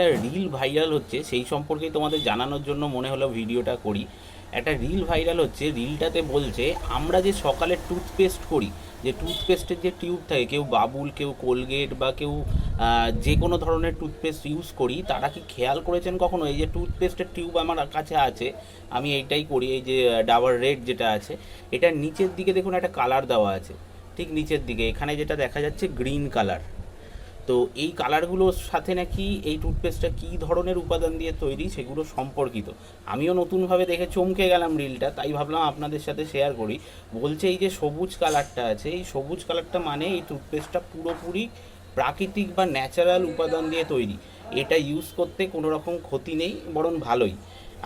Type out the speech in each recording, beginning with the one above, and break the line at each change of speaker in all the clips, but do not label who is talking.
একটা reel viral হচ্ছে, সেই সম্পর্কে তোমাদের জানানোর জন্য মনে হলো ভিডিওটা করি। একটা রিল ভাইরাল হচ্ছে রিলটাতে বলছে, আমরা যে সকালে টুথপেস্ট করি, যে টুথপেস্টের যে টিউব থাকে, কেউ বাবুল, কেউ কোলগেট বা কেউ যে কোনো ধরনের টুথপেস্ট ইউজ করি, তারা কি খেয়াল করেছেন কখনো? এই যে টুথপেস্টের টিউব আমার কাছে আছে, আমি এইটাই করি, এই যে ডাবার রেড যেটা আছে, এটার নিচের দিকে দেখুন একটা কালার দেওয়া আছে, ঠিক নিচের দিকে, এখানে যেটা দেখা যাচ্ছে গ্রিন কালার তো এই কালারগুলোর সাথে নাকি এই টুথপেস্টটা কী ধরনের উপাদান দিয়ে তৈরি সেগুলো সম্পর্কিত। আমিও নতুনভাবে দেখে চমকে গেলাম রিলটা তাই ভাবলাম আপনাদের সাথে শেয়ার করি। বলছে এই যে সবুজ কালারটা আছে, এই সবুজ কালারটা মানে এই টুথপেস্টটা পুরোপুরি প্রাকৃতিক বা ন্যাচারাল উপাদান দিয়ে তৈরি। এটা ইউজ করতে কোনো রকম ক্ষতি নেই, বরং ভালোই।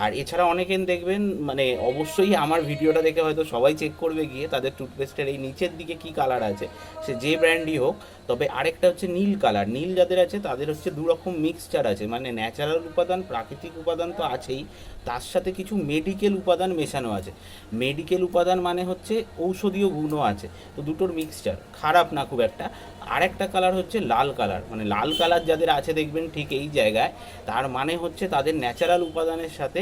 আর এছাড়া অনেকেন দেখবেন মানে অবশ্যই আমার ভিডিওটা দেখে হয়তো সবাই চেক করবে গিয়ে তাদের টুথপেস্টের এই নিচের দিকে কি কালার আছে। সে যে ব্র্যান্ডই হোক, তবে আরেকটা হচ্ছে নীল কালার নীল যাদের আছে, তাদের হচ্ছে দু রকম মিক্সচার আছে। মানে ন্যাচারাল উপাদান, প্রাকৃতিক উপাদান তো আছেই, তার সাথে কিছু মেডিকেল উপাদান মেশানো আছে। মেডিকেল উপাদান মানে হচ্ছে ঔষধীয় গুণও আছে। তো দুটোর মিক্সচার খারাপ না খুব একটা। আরেকটা কালার হচ্ছে লাল কালার মানে লাল কালার যাদের আছে, দেখবেন ঠিক এই জায়গায়। তার মানে হচ্ছে তাদের ন্যাচারাল উপাদানের সাথে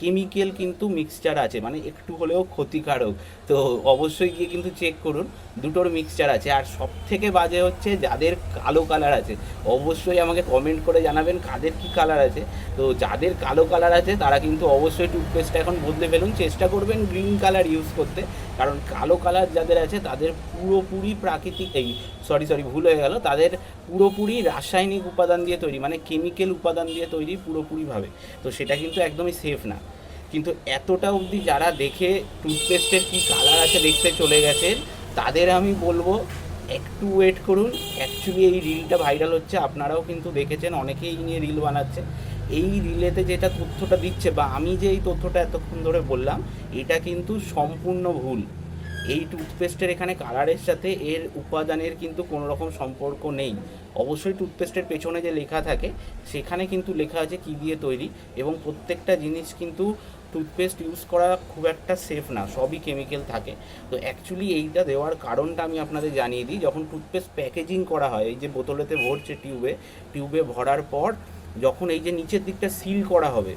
কেমিক্যাল কিন্তু মিক্সচার আছে মানে একটু হলেও ক্ষতিকারক। তো অবশ্যই গিয়ে কিন্তু চেক করুন, দুটোর মিক্সচার আছে। আর সব থেকে বাজে হচ্ছে যাদের কালো কালার আছে, অবশ্যই আমাকে কমেন্ট করে জানাবেন কাদের কি কালার আছে। তো যাদের কালো কালার আছে, তারা কিন্তু অবশ্যই টুথপেস্টটা এখন বদলে ফেলুন। চেষ্টা করবেন গ্রিন কালার ইউজ করতে। কারণ কালো কালার যাদের আছে, তাদের পুরোপুরি প্রাকৃতিক, এই সরি সরি ভুল হয়ে গেল। তাদের পুরোপুরি রাসায়নিক উপাদান দিয়ে তৈরি মানে কেমিক্যাল উপাদান দিয়ে তৈরি পুরোপুরিভাবে। তো সেটা কিন্তু একদমই সেফ না। কিন্তু এতটা অবধি যারা দেখে টুথপেস্টের কী কালার আছে দেখতে চলে গেছেন, তাদের আমি বলব একটু ওয়েট করুন। অ্যাকচুয়ালি এই রিলটা ভাইরাল হচ্ছে, আপনারাও কিন্তু দেখেছেন, অনেকেই নিয়ে রিল বানাচ্ছে। এই রিলেতে যেটা তথ্যটা দিচ্ছে বা আমি যে এই তথ্যটা এতক্ষণ ধরে বললাম, এটা কিন্তু সম্পূর্ণ ভুল। এই টুথপেস্টের এখানে কালারের সাথে এর উপাদানের কিন্তু কোনো রকম সম্পর্ক নেই। অবশ্যই টুথপেস্টের পেছনে যে লেখা থাকে, সেখানে কিন্তু লেখা আছে কী দিয়ে তৈরি এবং প্রত্যেকটা জিনিস কিন্তু টুথপেস্ট ইউজ করা খুব একটা সেফ না, সবই কেমিক্যাল থাকে। তো অ্যাকচুয়ালি এইটা দেওয়ার কারণটা আমি আপনাদের জানিয়ে দিই, যখন টুথপেস্ট প্যাকেজিং করা হয়, এই যে বোতলেতে ভরছে টিউবে টিউবে ভরার পর, যখন এই যে নিচের দিকটা সিল করা হবে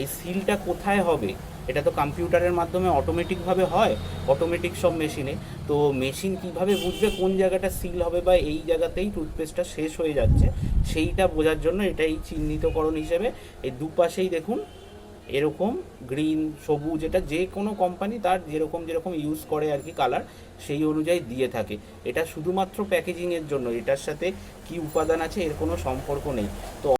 এই সিলটা কোথায় হবে? এটা তো কম্পিউটারের মাধ্যমে অটোমেটিকভাবে হয় অটোমেটিক সব মেশিনে। তো মেশিন কীভাবে বুঝবে কোন জায়গাটা সিল হবে বা এই জায়গাতেই টুথপেস্টটা শেষ হয়ে যাচ্ছে, সেইটা বোঝার জন্য এটা এই চিহ্নিতকরণ হিসেবে এই দুপাশেই দেখুন, এরকম গ্রিন, সবুজ, এটা যে কোনো কোম্পানি তার যেরকম যেরকম ইউজ করে আর কি কালার সেই অনুযায়ী দিয়ে থাকে। এটা শুধুমাত্র প্যাকেজিংয়ের জন্য, এটার সাথে কি উপাদান আছে এর কোনো সম্পর্ক নেই। তো